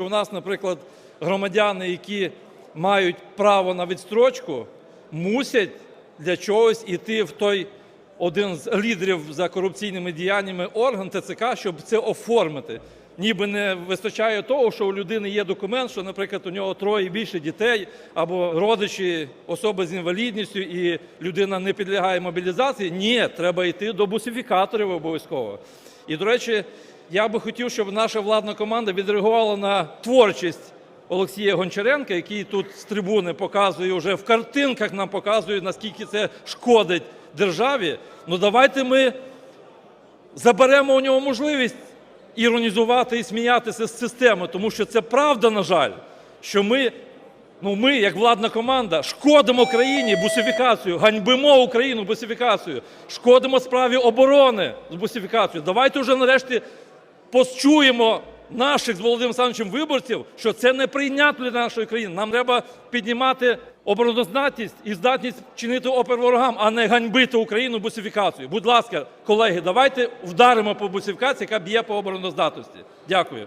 У нас, наприклад, громадяни, які мають право на відстрочку, мусять для чогось іти в той один з лідерів за корупційними діяннями орган ТЦК, щоб це оформити. Ніби не вистачає того, що у людини є документ, що, наприклад, у нього троє більше дітей, або родичі, особи з інвалідністю, і людина не підлягає мобілізації. Ні, треба йти до бусифікаторів обов'язково. І, до речі, я би хотів, щоб наша владна команда відреагувала на творчість Олексія Гончаренка, який тут з трибуни показує, вже в картинках нам показує, наскільки це шкодить державі. Ну давайте ми заберемо у нього можливість іронізувати і сміятися з системи, тому що це правда, на жаль, що ми, ну ми, як владна команда, шкодимо країні бусифікацією, ганьбимо Україну бусифікацією, шкодимо справі оборони з бусифікацією. Давайте вже нарешті почуємо наших з Володимиром Олександровичем виборців, що це неприйнятно для нашої країни. Нам треба піднімати обороноздатність і здатність чинити опір ворогам, а не ганьбити Україну бусифікацією. Будь ласка, колеги, давайте вдаримо по бусифікації, яка б'є по обороноздатності. Дякую.